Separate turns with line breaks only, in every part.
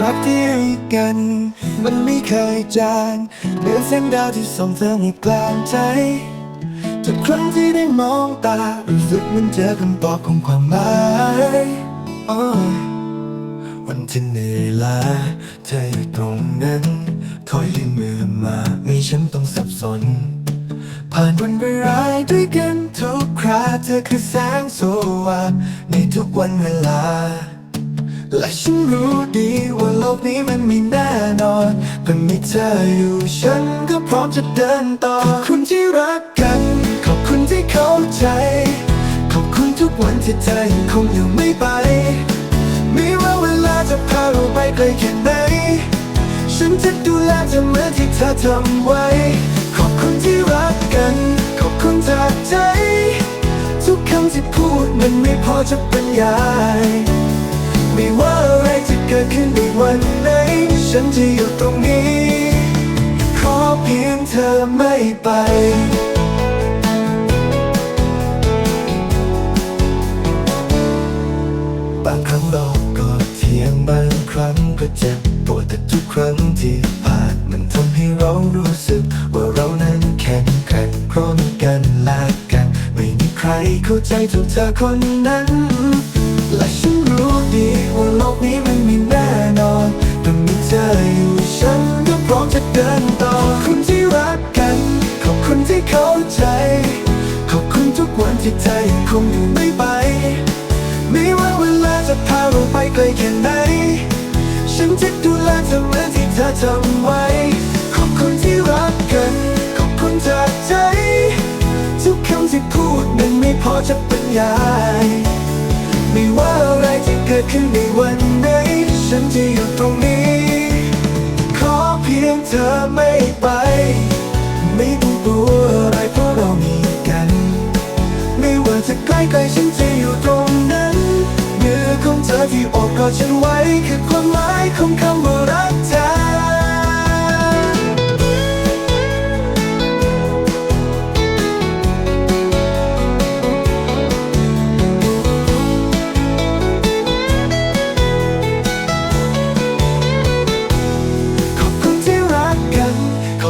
รักที่ให้กัน มันไม่เคยจางเหมือนแสงดาวที่ส่องเธอให้กลางใจทุกครั้งที่ได้มองตารู้สึกเหมันเจอคำตอบของความหมายวันที่เหนื่อยล้าเธออยู่ตรงนั้น คอยยื่นมือมาไม่ฉันต้องสับสน ผ่านวันร้ายด้วยกันทุกคราเธอคือแสงสว่างในทุกวันเวลา และฉันรู้ดีว่าโลกนี้มันไม่แน่นอนเพื่อมีเธออยู่ฉันก็พร้อมจะเดินต่อขอบคุณที่รักกัน ขอบคุณที่เข้าใจ ขอบคุณทุกวันที่เธอยังคงอยู่ไม่ไป ไม่ว่าเวลาจะพาเราไปไกลแค่ไหน ฉันจะดูแลเธอเหมือนที่เธอทำไว้ ขอบคุณที่รักกัน ขอบคุณจากใจ ทุกคำที่พูดมันไม่พอจะบรรยายา จะขึ้นในวันไหน ฉันจะอยู่ตรงนี้ ขอเพียงเธอไม่ไปบางครั้งเราก็เทียงบางครั้งก็เจ็บปวดแต่ทุกครั้งที่ผ่านมันทำให้เรารู้สึก ว่าเรานั้นแข็งแกร่งพราะมีกันละกัน ไม่มีใครเข้าใจเท่าเธอคนนั้น และฉันรู้ดีว่าโลกนี้ เดินต่อขอบคุณที่รักกัน ขอบคุณที่เข้าใจ ขอบคุณทุกวันที่เธอยังคงอยู่ไม่ไป ไม่ว่าเวลาจะพาเราไปไกลแค่ไหน ฉันจะดูแลเธอเหมือนที่เธอทำไว้ ขอบคุณที่รักกัน ขอบคุณจากใจ ทุกคำที่พูดมันไม่พอจะบรรยายไม่ว่าอะไรที่เกิดขึ้นในวันไหนฉันจะอยู่ตรงนี้ ธอไม่ไป ไม่ต้องกลัวอะไรเพราะเรามีกัน ไม่ว่าจะใกล้ไกลฉันจะอยู่ตรงนั้นมือของเธอที่โอบกอดฉันไว้คือความหมายของคำว่ารักเธอ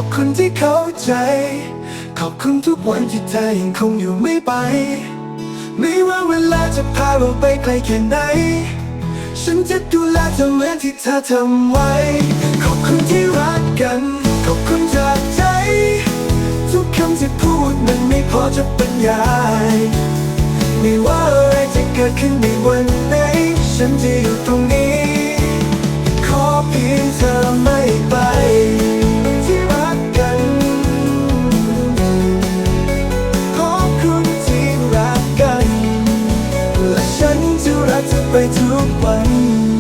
อบคุณที่เข้าใจ ขอบคุณทุกวันที่เธอยังคงอยู่ไม่ไป ไม่ว่าเวลาจะพาเราไปไกลแค่ไหน ฉันจะดูแลเธอเหมือนที่เธอทำไว้ ขอบคุณที่รักกัน ขอบคุณจากใจ ทุกคำที่พูดมันไม่พอจะบรรยายไม่ว่าอะไรจะเกิดขึ้นในวันไหน ฉันจะอยู่ตรงนี้ ไปทุกวัน